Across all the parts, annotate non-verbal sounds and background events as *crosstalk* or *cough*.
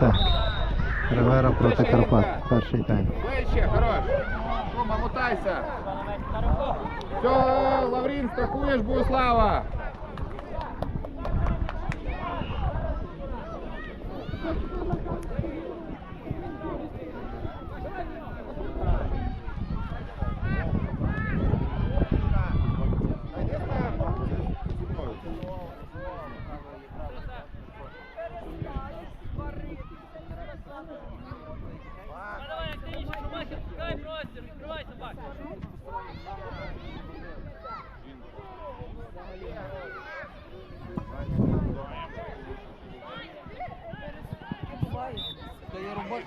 Так. Ривера проти Карпат. Перший тайм. Вище, хорош. Шума, мутайся. Все, Лаврін, страхуєш Буслава.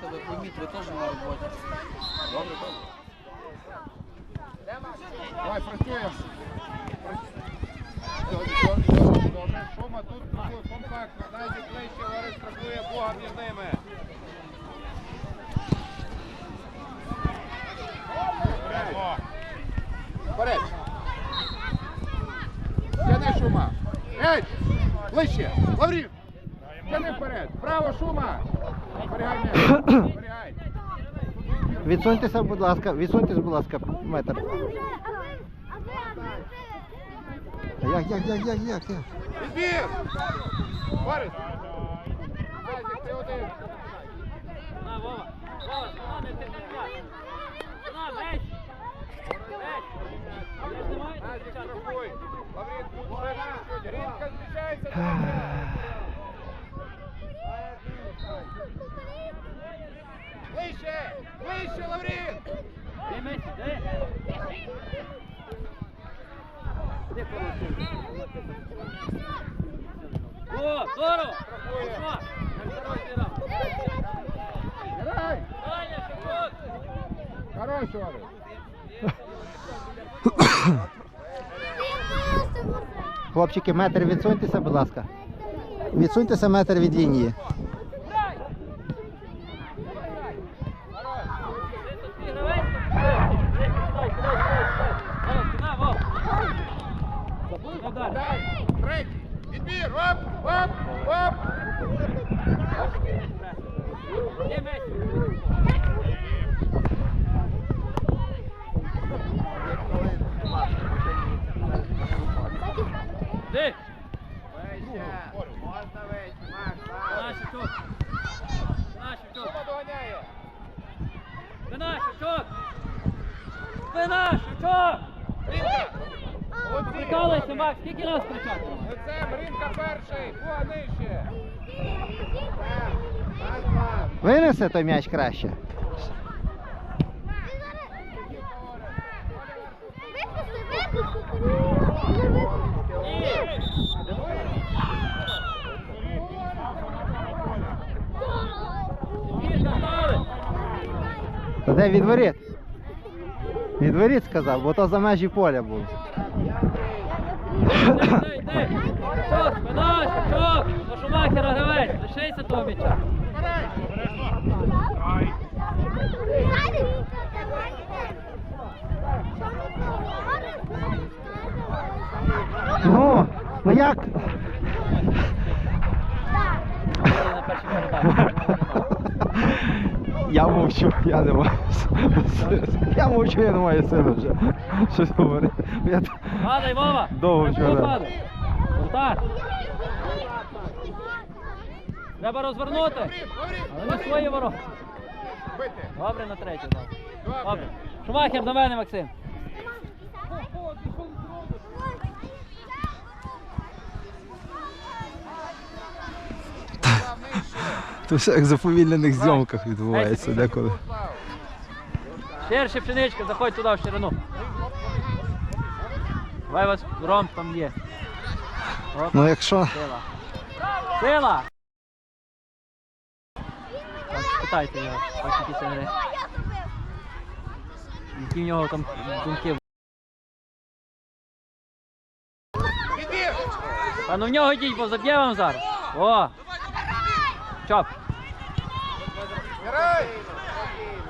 То ви пойміть, ви теж на роботі. Добре, добре. Давай, працюємо. Шума, тут працює компактно. Дайте ближче, Ларис страхує Бога між ними. Вперед. Тяни шума. Ей! Ближче! Лаврів! Тяни вперед! Право, шума! Відсуньтеся, будь ласка, відсуньтесь, будь ласка, метр. Як, як, як, як, як, як? Відбір! Борис! Назік, ти один! На, Вова. Вова, Шуман, не ти не ж не маю так Назік, кричати. Лаврін, будь швидше чуть! Рінка, зміщайся! Ближче! Ближче, Лаврін! Де меч? Де? Де? О, здорово! Пошла! На второй зіграв. Грай! Даня, Шевчук! Хорош, Лаврін! Хлопчики, метр відсуньтеся, будь ласка. Відсуньтеся метр від лінії. Ти тут твій гравець, то пішли. Стой, стой, стой, стой. Вова, спина, Вов. Ну, далі. Дай! Третій! Відбір! Оп! Оп! Оп! Де меч? Де? Вище! Можна вище, Макс! На, Шевчук. На, Шевчук. Шума доганяє! Спина, Шевчук. Спина, Шевчук. Рінка! Молодці! Прикалуйся, Макс, скільки раз кричати? Лицем, Рінка перший! Буга нижче! Винесе той м'яч краще. Та де від воріт? Від воріт сказав, бо то за межі поля було. Лишися того м'яча. Ну, ну як? Я мовчу, я не маю. Я мовчу, я не маю сили вже. Щось говорити. Падай, Вова. Довго вчора. пол Треба розвернути. Але не свої ворота. Добре на третю. Добре. Шумахер до мене, Максим. То все як в заповільнених зйомках відбувається деколи. Ширше пшеничка, заходь туди в ширину. Давай вас ром там є. Оп, Ну якщо. сила. Сила! Там спитайте його, ось які це гри. Які в нього там думки. Відбір! А ну в нього йдіть, бо заб'є вам зараз. О! Чоп!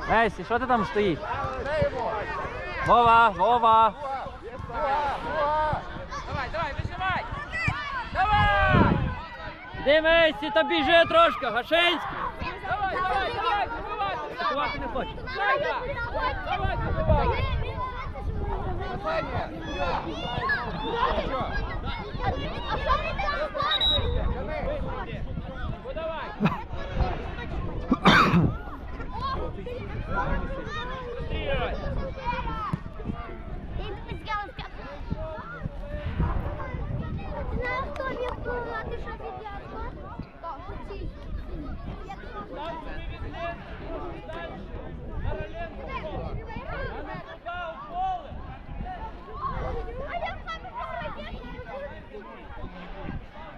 Лесі, що ти там стоїш? Граємо! Вова, Вова! Давай! Іди, та біжи трошки, Гашинський! Давай, давай, давай, забивай! Не хоче. Давай! Ну давай! Стріляй! Там собі візьми, далі. Мараленко в поле. Мараленко в поле.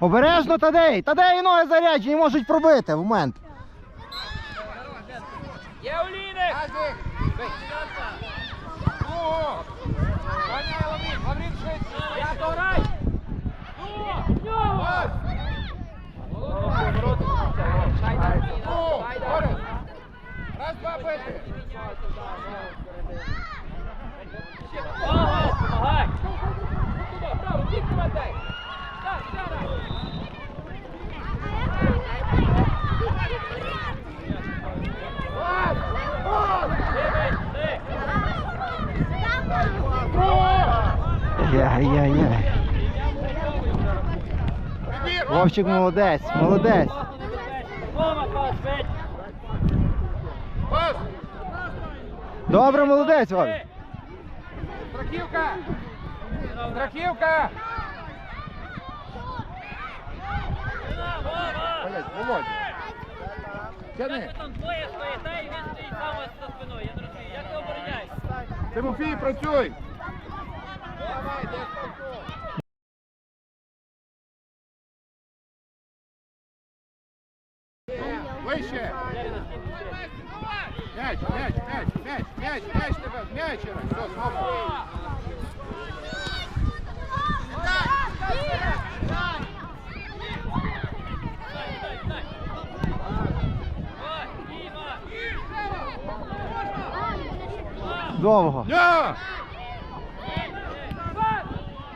Обережно, Тадей! Тадей ноги заряджені, можуть пробити в момент. Є Олійник! Назик! Ну! Ганяй, Лаврін! Лаврін швидше! Я дограй! Ну, в нього! Пас! Ну! Борис! Раз, два, бити! Ага, помагай! Туди, право, тільки надай! Так, зараз! Пас! Пас! Дивись, ти! Яй-яй-яй. Вовчик молодець, молодець. Добре, молодець, Вовк. Страхівка! Страхівка! Як ти обороняєшся? Тимофій, працюй! Вище! М'яч, м'яч, м'яч, м'яч, м'яч, м'яч тебе, м'яч. Все, знову. Довго. Ня! Пас!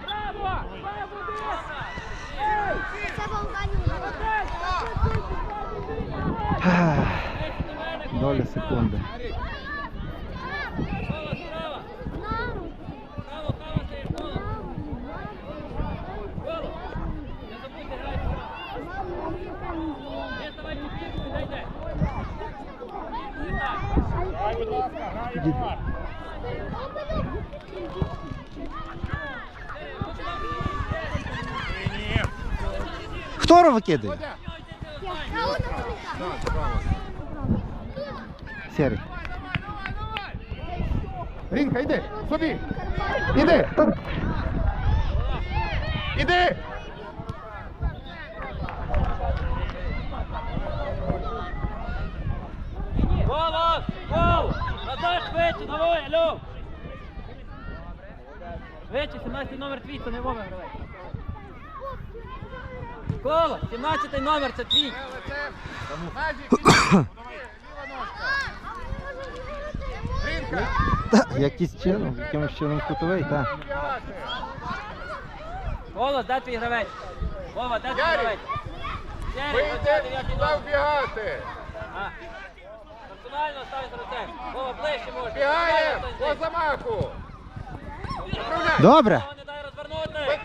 Браво! Браво, Ах, Доля секунди. Право, справа! Право, право, ти коло! Коло! Не забудьте, грайте! Не ставай під кірку, дай дай! Не так! Хто викидає? Володя! Серий. Рінка, йди, собі! Іди! Іди! Голос! Гол! Назад швидше, давай, алло! Швидше, 17 номер твій, це не Вова гравець. Коло, 17 номер, це твій. Назік! *coughs* Ліва ножка! Та, Якийсь чином, якимось чином кутовий, так. Голос, де твій гравець? Вова, де твій Ярик! гравець? Ярик, Ви оце дев'ятий туди номер. вбігати! А. Персонально ставить руцем. Вова, ближче можна. Бігає! По замаху! Управляй! Добре. Не дай розвернути.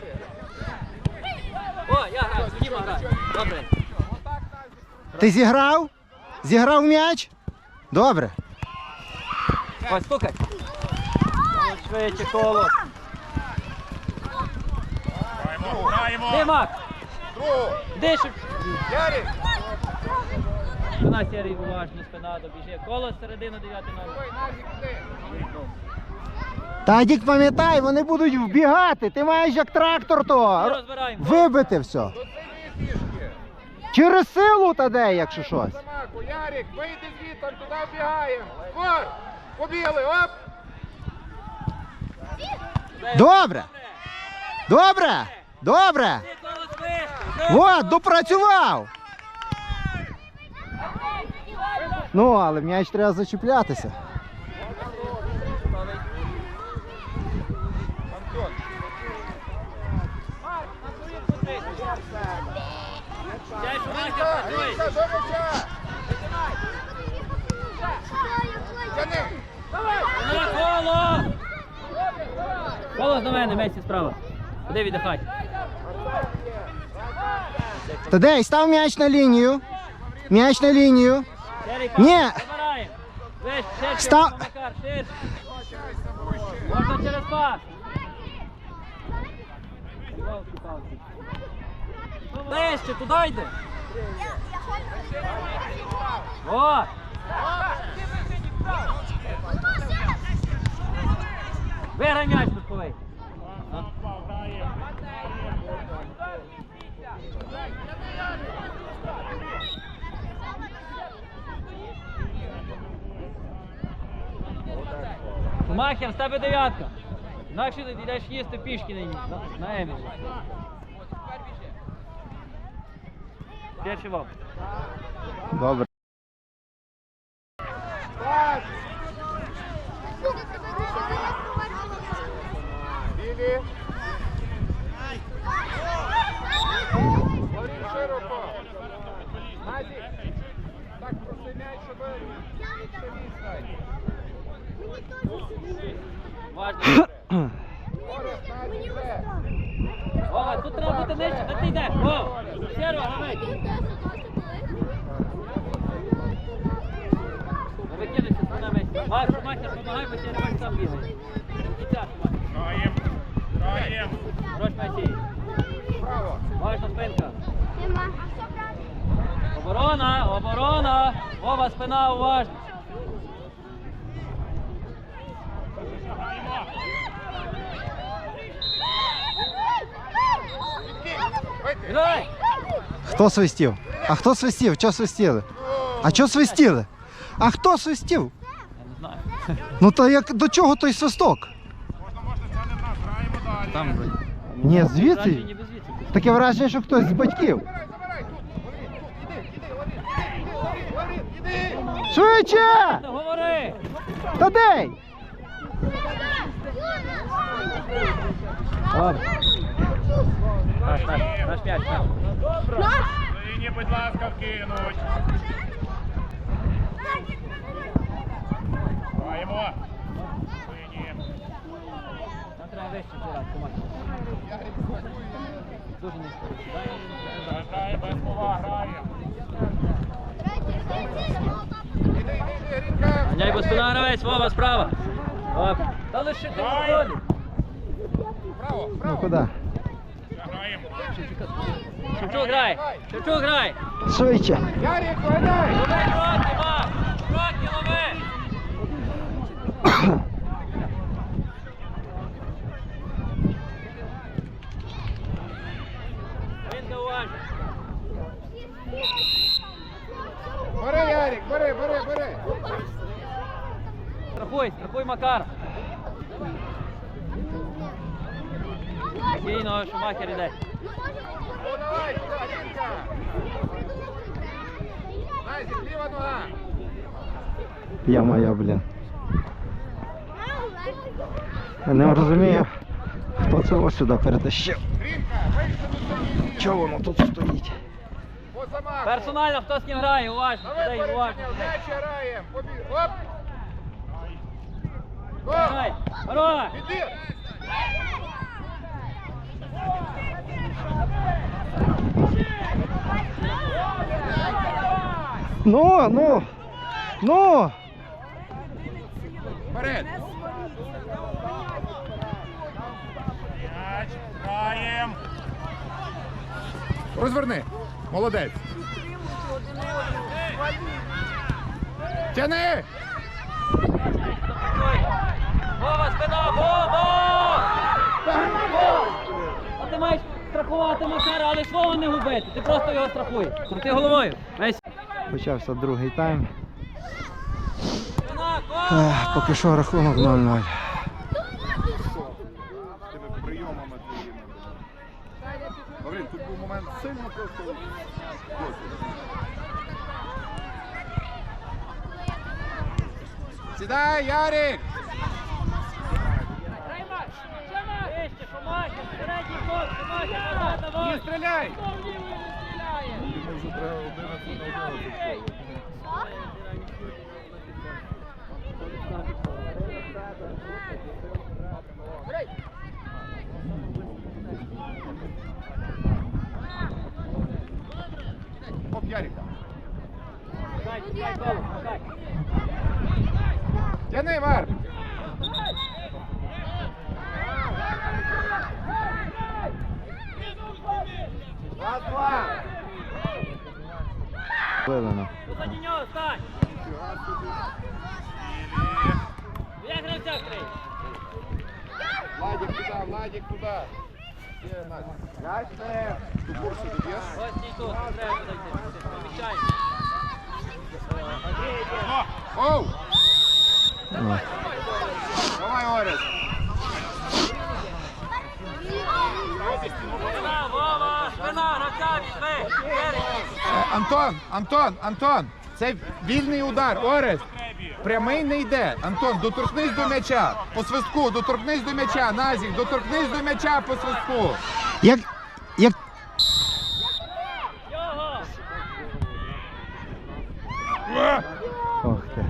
О, я граю, Діма грає. Добре. Ти зіграв? Зіграв м'яч? Добре. Ось, стукай. Швидше коло. Димак, дишик. Ярик! Спина сірий уважно, спина добіжи. Коло середину 9 номер. Ой, Назік! Тадік, пам'ятай, вони будуть вбігати. Ти маєш як трактор то. розбираємо. Вибити все. Через силу Тадей, якщо щось. Ярик, вийди звідти, туди вбігаємо! Побігли, оп! Добре. Добре. Добре. От, допрацював. Ну, але м'яч треба зачіплятися. Антон! Коло! Коло до мене, Месі справа. Куди віддихай? Тадей, став м'яч на лінію. М'яч на лінію. Ні. Став. Можна через пас. Ближче, туди йди. О! Виграй м'яч, Лутковий. Махер, з тебе дев'ятка. Інакше ти йдеш їсти пішки на, на, на Емілі. Перший вовк. Добре. Білі. Лаврін широко. Назік. Так проси м'яч, щоб більше відстань. Важно. Орес, Назік. Вова, тут треба бути нижче, де ти йдеш? Вова, Серва, гравець. Не викидайся з нами. Макс, Махер, помагай, бо Серва сам бігає. Кінця, Граєм, граєм. Масій. Спинка. Оборона, оборона. Вова, спина уважно. Грай! Хто свистів? А хто свистів? Чого свистіли? А чого свистіли? А хто свистів? Я не знаю. Ну то як до чого той свисток? Можна, можна, це не в нас, граємо далі. Там вроді. Ні, Краще звідси. ніби звідси. Таке враження, що хтось з батьків. Швидше! Та Говори! Тадей! Наш, наш, наш м'яч, наш. Лині, будь ласка, вкинуть. Граємо. Нам треба команда. Дуже низько. Сідай. Граємо, без іди, Рінка. Ганяй, бо спина гравець, Вова, справа. Оп. Та лише ти виходить. Право, Ну право. куди? Граємо. Шевчук грай! Шевчук грай! Швидше. Ярик, градай. Лови кроки, Макс! Кроки лови! Ринка уважно. Бери, Ярик, бери, бери, бери. Страхуй, страхуй Макар. Спокійно, іде. Ну, давай, сюди, Рінка. Ліва нога. Я моя, блін. Я не розумію, хто це ось сюди перетащив. Чого воно тут стоїть? Персонально хто з ким грає, уважно, Давай, сюди, уважно. Оп. Грай, Оп. Миро! Іди. Ну, ну, ну. Вперед. Граєм. Розверни. Молодець. Тяни. Вова, спина, Вова! А ти маєш страхувати Макара, але свого не губити. Ти просто його страхуєш. Крути головою. Весь. Почався другий тайм. Ех, поки що рахунок 0-0. Тими прийомами Лаврін, тут був момент сильно просто. Сідай, Ярик! Не стріляй! Йому Оп, Ярик. Тяни, Вар! Хвилина. Позаді нього стань. Я гравця крий. Владик туда, Владик туда. Где Надя? Мяч не. Ту курсу доб'єш? Ось стій тут, не треба туди йти. Оу! Ну. Давай, Орес. Спина, Вова, спина, гравця візьми. Спереді. Е, Антон, Антон, Антон, це вільний удар. Орест. Прямий не йде. Антон, доторкнись до м'яча. По свистку, доторкнись до м'яча. Назік, доторкнись до м'яча по свистку. Як. Як. Його. Ох ти.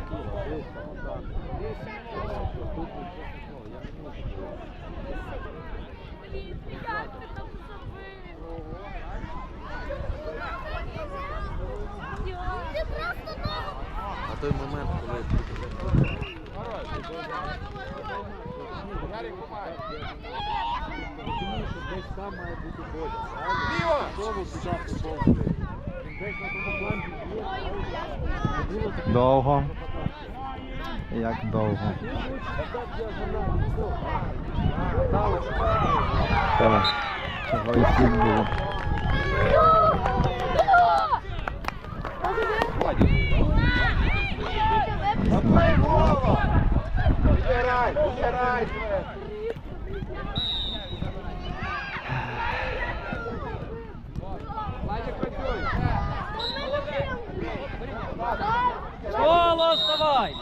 Ти просто На той момент, коли Ярик, помагай. Ліво! Довго. Як довго. Тебе. Чого і слід було. Відбирай, відбирай. Владик, працюй. Коло, вставай.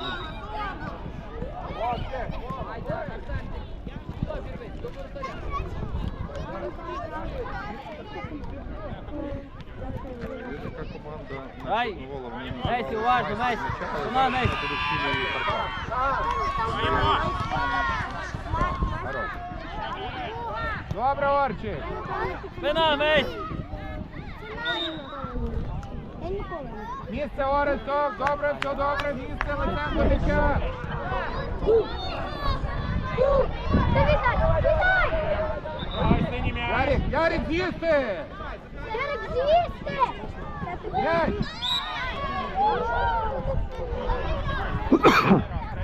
Дай. Месі. Спина, Месі. Добре, Орчі. Спина, Месі. Місце Орес, стоп, добре, все добре, місце, лицем до м'яча. Давай, синій м'яч. Ярик, Ярик, з'їсти! М'яч!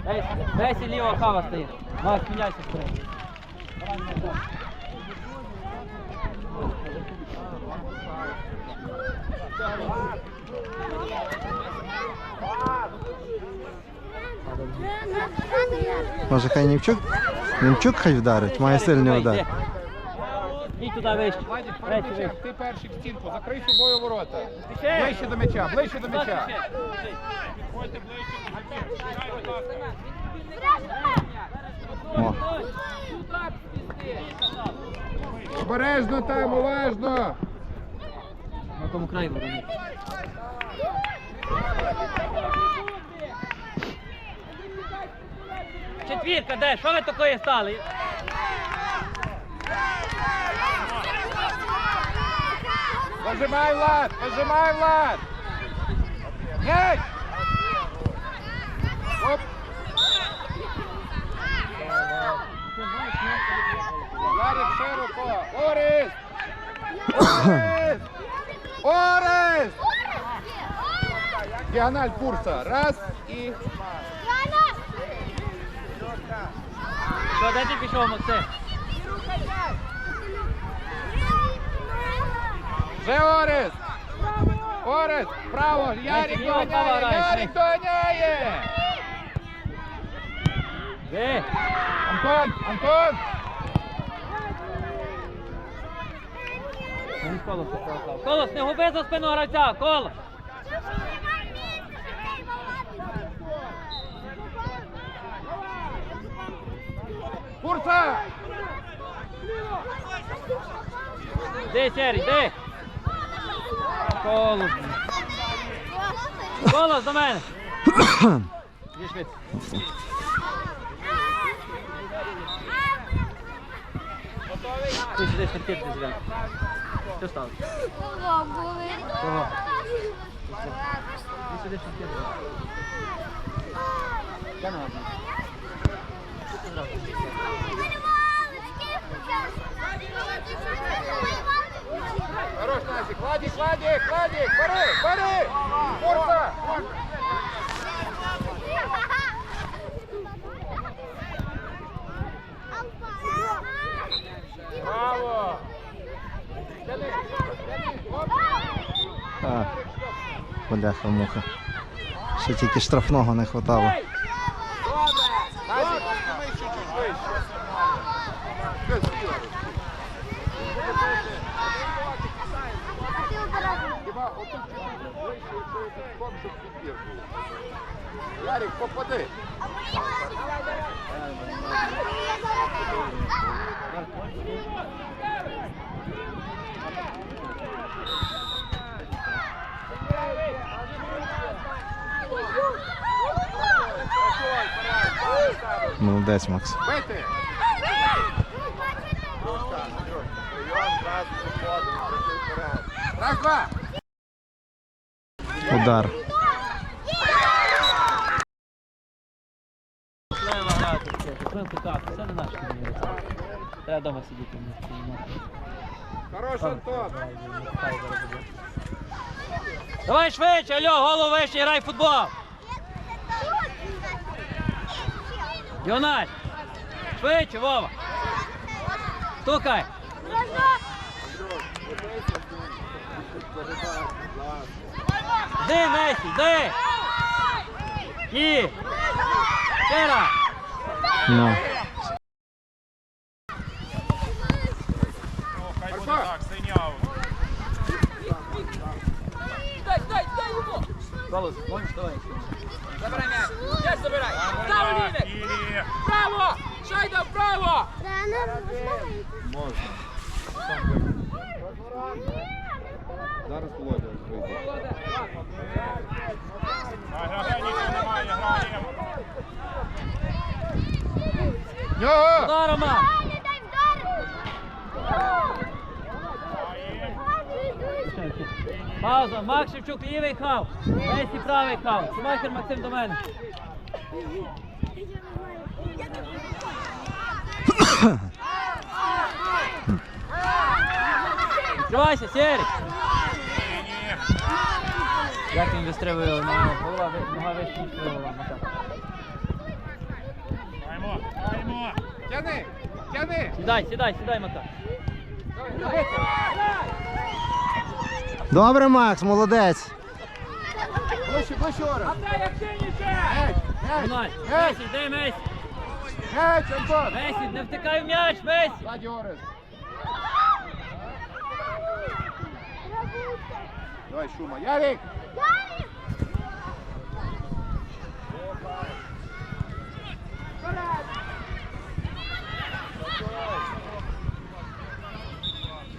Месі, Месі, ліва кава стоїть. Макс, міняйся вперед. Може хай Німчук? Німчук хай вдарить, має сильний удар. Туди вище. Вище, вище. ти перший в стінку, закрий собою ворота. Ближче до м'яча, ближче до м'яча. Підходьте ближче. Обережно там, уважно. На тому краю ворони. Четвірка, де? Що ви такої стали? Нажимай, Влад, нажимай, Влад. М'яч! Оп. Ярик, широко. Орис! Орис! Орис! Діаналь курса. Раз і... Що, де ти Максим? Вже Орис! Орис! Право! Ярик доганяє! Ярик доганяє! Де? Антон! Антон! Колос. Колос, не губи за спину гравця, колос. Курса! Де, Сері, де? Колос. Колос до мене. Іди швидше. Ти сюди терпіти зря. Що стало? Чого? Ти сидиш і ти. Я не ладно. Що ти зразу? Хорош, Назик, Владик, Владик, Владик, бери, бери! Форса! Браво! Бляха муха. Ще тільки штрафного не хватало. Назик, підніми чуть-чуть вище. Все, зліва. Хіба отут чуть-чуть вище, якщо якийсь кон, щоб підбір був. Ярик, попади. Молодець, Макс. Бити! Удар. Треба грати. Хвилинку так, це не наш кабінет. Вдома сидіти. Хорош, Антон! Давай швидше, алло, голову вище, грай в футбол. Юнай, швидше, Вова. Стукай. Йди, Месі, йди. І. Ще раз. Хай буде так, синій аут. Голос, можеш, давай. Забирай м'яч. М'яч забирай. Лівик. Ілі. Право. Шайда вправо. Тренер, Можна. Зараз Володя вийде. Грай, грай, грай, нічого немає, граємо. Нього! Удар, Рома. не дай Пауза. Макс Шевчук, лівий хав. Месі правий хав. Шумахер Максим до мене. Відкривайся, Серік. Як він вистрибує? Нога голова вище, ніж голова. Макар. Граємо, граємо. Тяни! Тяни! Сідай, сідай, сідай, Макар. Добре, Макс, молодець. Ближче, ближче! М'яч! Юнай, М'яч! Месі, де Месі? М'яч, Антон! Месі, не втикай в м'яч, Месі. Ззаді Орес! Давай, Шума. Ярик!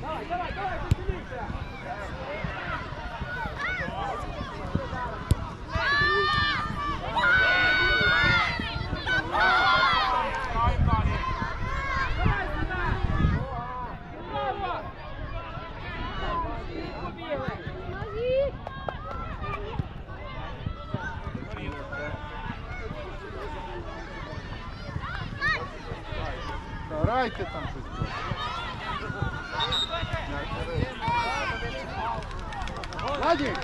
Граємо далі. Грайте там щось. Владик!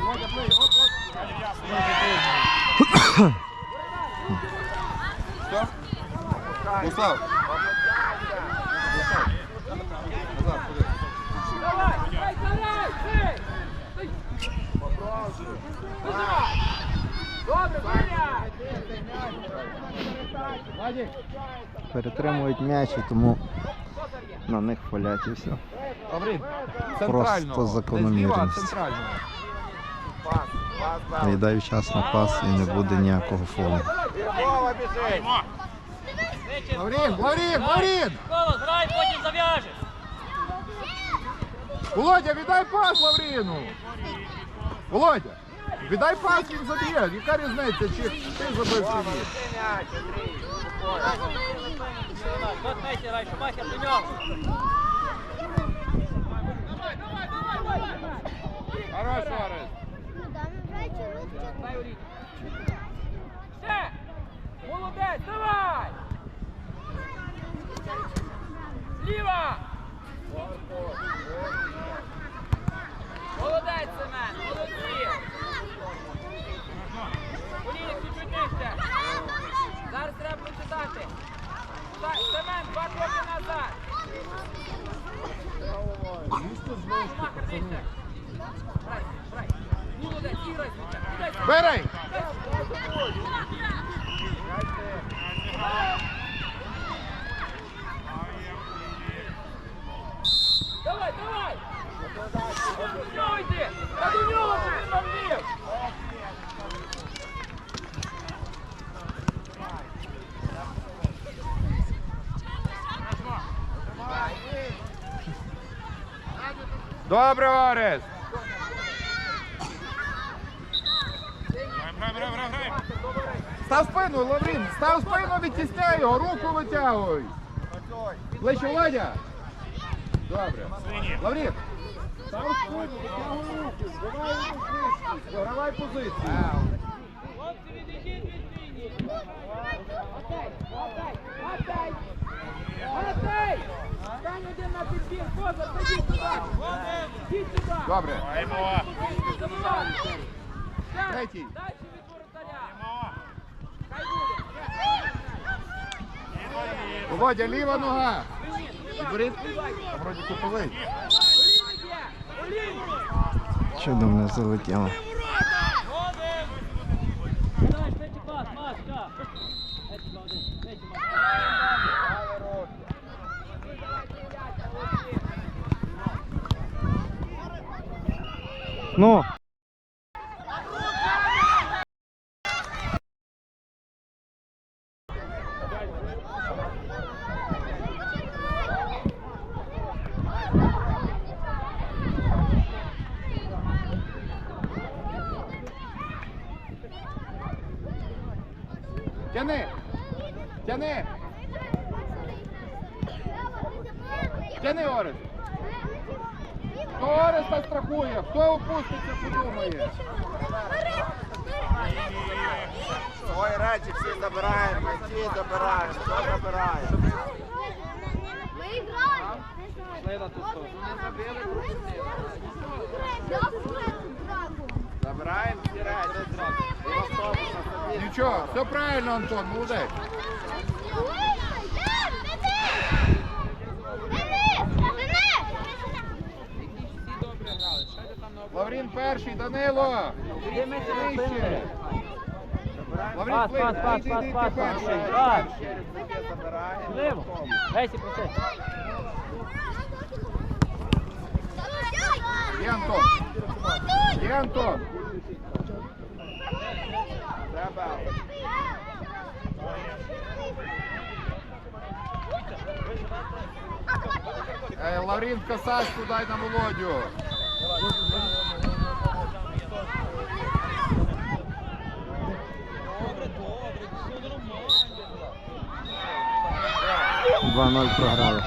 Володя, плей, оп, оп. Що? Услав. Назад, ходи. Давай. Дай, давай. Ти. Добре, Ваня. Владик! Перетримують м'яч і тому на них фалять і все. Просто закономірність. Дай час на пас і не буде ніякого фолу. Лаврін, Лаврін, Лаврін! Грай, потім зав'яжеш. Володя, віддай пас Лавріну! Володя, віддай пас, він заб'є. Яка різниця, чи ти забив чи ні? Хорош, Суарес. Ну да, набрать руки. Добре, Орес! Став спину, Лаврін! Став спину, відтісняй його, руку витягуй! Ближче, Владя! Добре. Лаврін! Став спину, витягуй руки, збивай ручниці, загравай позицію. Хлопці, відійдіть від лінії. Отей, отей, отей! Отей! Добре. Третій. Дальше від воротаря! Хай буде! Володя, ліва нога. Борис, вроді куповий. Чудом не залетіло. Давай, швидше пас, Машка. Геть, молодець, геть, Машка. Ну, Тяни! Тяни! Тяни, Орес! Хто Ореста страхує? Хто опуститься, подумає? Свої речі всі забираємо, ми всі забираємо, хто забирає. Ми граємо. Шли ту сторону. Не забили, Забираємо всі речі. І в автобус на собі. Нічого, все правильно, Антон, молодець. Лаврін перший, Данило! Нижче! Лаврін, Пас, пас, пас, пас, пас, пас, перший. Лево. Гесі, проси. Є Антон! Є Антон! Треба. Е, Лаврін косачку дай на Володю. Добре, добре, 2-0 програли.